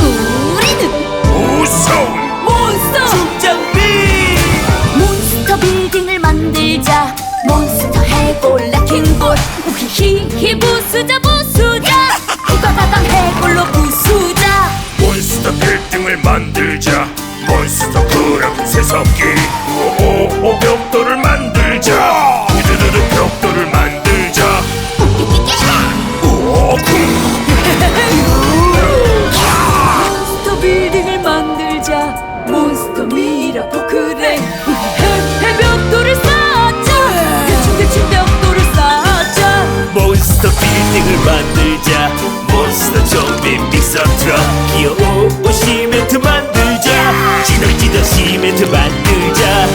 우리는 무서운 몬스터 중장비. 몬스터 빌딩을 만들자. 몬스터 해골라 킹볼. 우히히히 부수자 부수자. 우가다당 해골로 부 해- 해벽돌을 쌓자 대충 대충 벽돌을 쌓자 몬스터 빌딩을 만들자. 몬스터 좀비 믹서 트럭. 기어오 시멘트 만들자. 찌덕찌덕 시멘트 만들자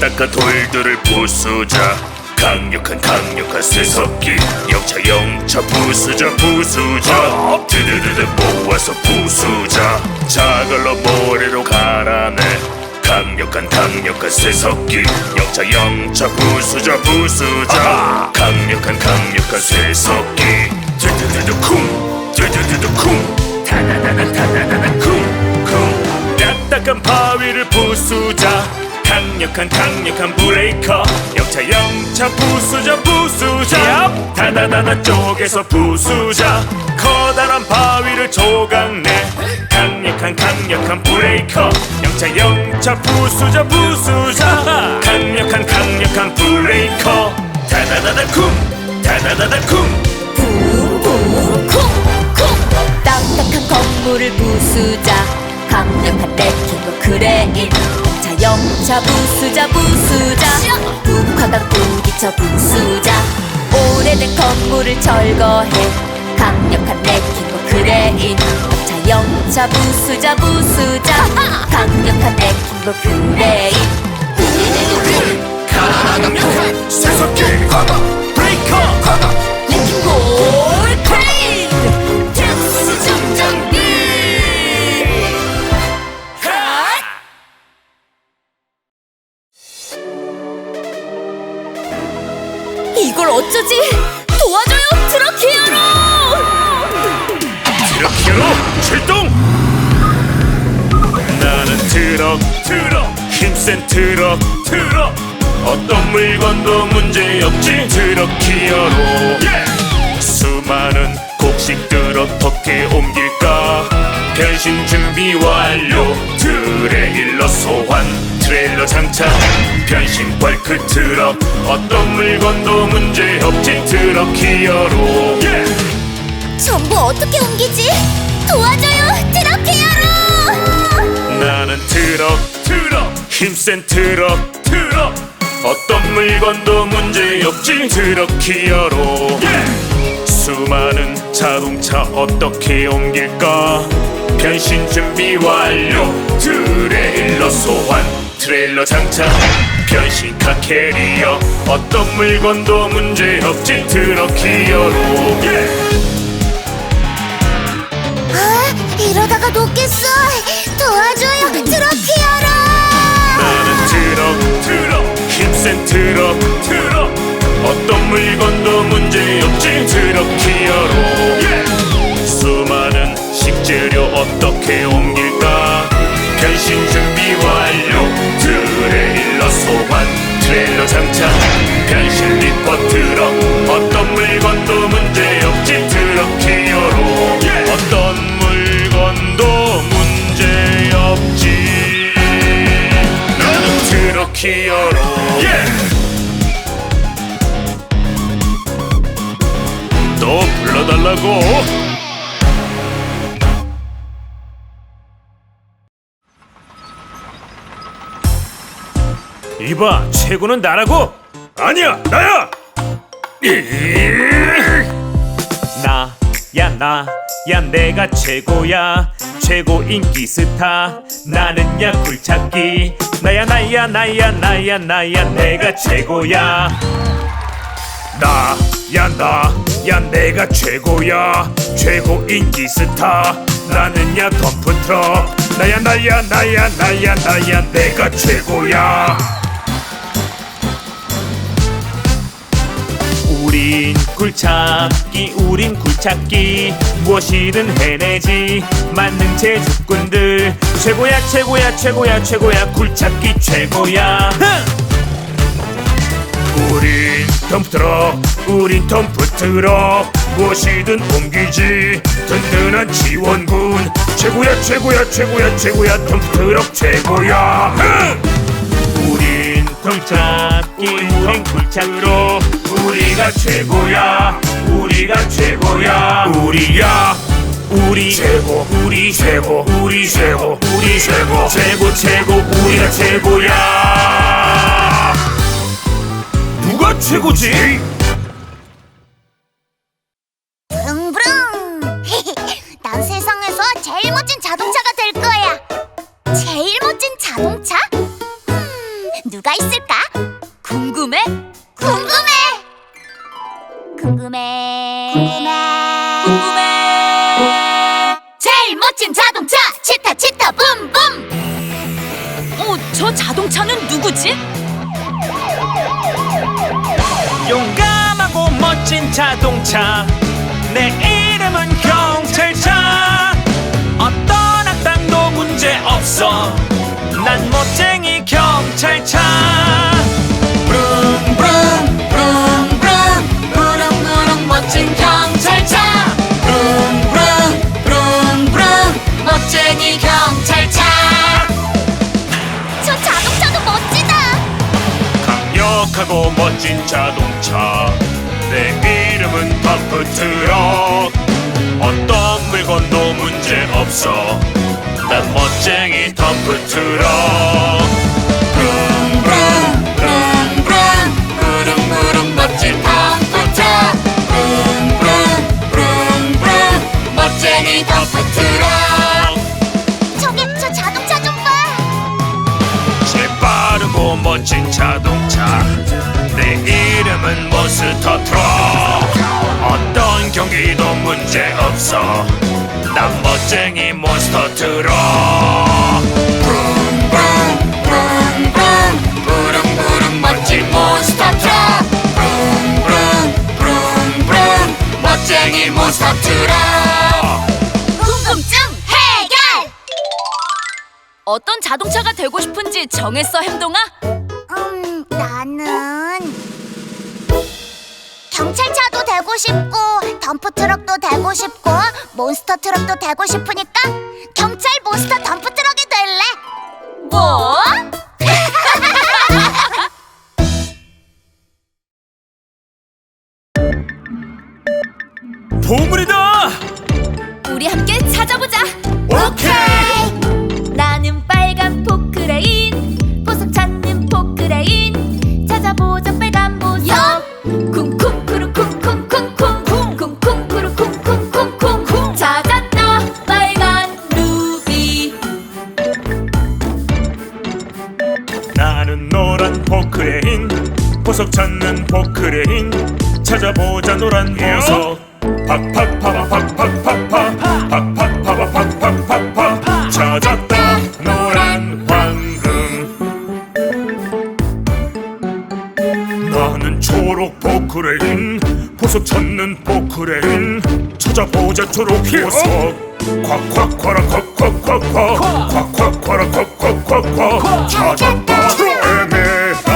딱딱한 돌들을 부수자. 강력한 강력한 쇠석기. 영차 영차 부수자 부수자. 드드드드 모아서 부수자. 자갈로 모래로 갈아내. 강력한 강력한 쇠석기. 영차 영차 부수자 부수자. 강력한 강력한 쇠석기. 드드드드 쿵 드드드드 쿵. 타다다다 타다다다 쿵쿵. 딱딱한 바위를 부수자 강력한 강력한 브레이커. 영차 영차 부수자 부수자. 다다다다 쪽에서 부수자. 커다란 바위를 조각내. 강력한 강력한 브레이커. 영차 영차 부수자 부수자. 강력한 강력한 브레이커. 다다다다 쿵 다다다다 쿵 쿵쿵. 딱딱한 건물을 부수자. 강력한 레킹과 크레인 자 영차 부수자 부수자. 북화강 부기쳐 부수자. 오래된 건물을 철거해. 강력한 레킹과 크레인. 자 영차 부수자 부수자. 강력한 레킹과 크레인. 강력한 쇠석기 브레이커 트럭 힘센 트럭 트럭 어떤 물건도 문제없지. 트럭 히어로 수많은 곡식들 어떻게 옮길까? 변신 준비 완료. 트레일러 소환. 트레일러 장착. 변신 벌크 트럭 어떤 물건도 문제없지. 트럭 히어로 전부 어떻게 옮기지? 도와줘요, 트럭! 나는 트럭 트럭. 힘센 트럭 트럭. 어떤 물건도 문제없지. 트럭 히어로. 수많은 자동차 어떻게 옮길까? 변신 준비 완료. 트레일러 소환 트레일러 장착. 변신카 캐리어. 어떤 물건도 문제없지. 트럭 히어로. 아, 이러다가 녹겠어. 도와줘요, 트럭 히어로! 나는 트럭 트럭 힘센 트럭 트럭. 어떤 물건도 문제없지. 트럭 히어로 또 불러달라고. 이봐 최고는 나라고. 아니야 나야. 나야 나야 내가 최고야. 최고 인기 스타. 나는 야 굴착기. 나야 나야 나야 나야 나야 내가 최고야. 나야 나 야 내가 최고야. 최고 인기 스타. 나는 야 덤프트럭. 나야 나야 나야 나야 나야 내가 최고야. 우린 굴착기 우린 굴착기. 무엇이든 해내지. 만능체 주꾼들. 최고야 최고야 최고야 최고야. 굴착기 최고야. 우린 덤프트럭 우린 덤프트럭. 무엇이든 옮기지. 든든한 지원군. 최고야 최고야 최고야 최고야. 덤프트럭 최고야. 우린 덤착기 우린 굴착기로 우리가 최고야. 우리가 최고야. 우리야. 우리 최고 우리 최고 우리 최고 우리 최고. 최고 최고 우리가 최고야. 누가 최고지? 누가 있을까? 궁금해? 궁금해! 궁금해. 궁금해. 궁금해. 제일 멋진 자동차! 치타 치타 붐붐! 어, 저 자동차는 누구지? 용감하고 멋진 자동차. 내 이름은 경 경찰차 브릉브릉 브릉브릉 부릉부릉 멋진 경찰차. 브릉브릉 브릉브릉 멋쟁이 경찰차. 저 자동차도 멋지다. 강력하고 멋진 자동차. 내 이름은 덤프트럭 어떤 물건도 문제 없어. 난 멋쟁이 덤프트럭 경기도 문제 없어. 난 멋쟁이 몬스터 트럭 붕붕 부릉부릉 멋진 몬스터 트럭 붕붕 붕붕 멋쟁이 몬스터 트럭 궁금증 해결! 어떤 자동차가 되고 싶은지 정했어, 햄동아? 음 나는 경찰차도 되고 싶고 덤프 트럭도 되고 싶고 몬스터 트럭도 되고 싶으니까 경찰 몬스터 덤프 트럭이 될래 뭐? 보물이 포크레인 찾아보자 초록 보석. 콱콱콱라 콱콱콱콱 콱콱콱라 콱콱콱콱 찾았다 에메랄드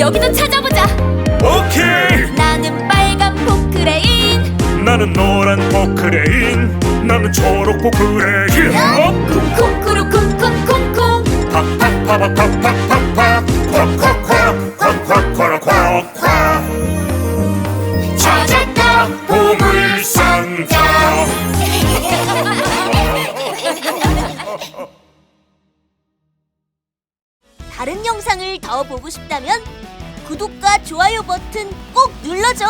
여기도 찾아보자. 오케이. 나는 빨간 포크레인. 나는 노란 포크레인. 나는 초록 포크레인. 쿵쿵쿵쿵 팍팍파바팍팍팍팍 영상을 더 보고 싶다면 구독과 좋아요 버튼 꼭 눌러줘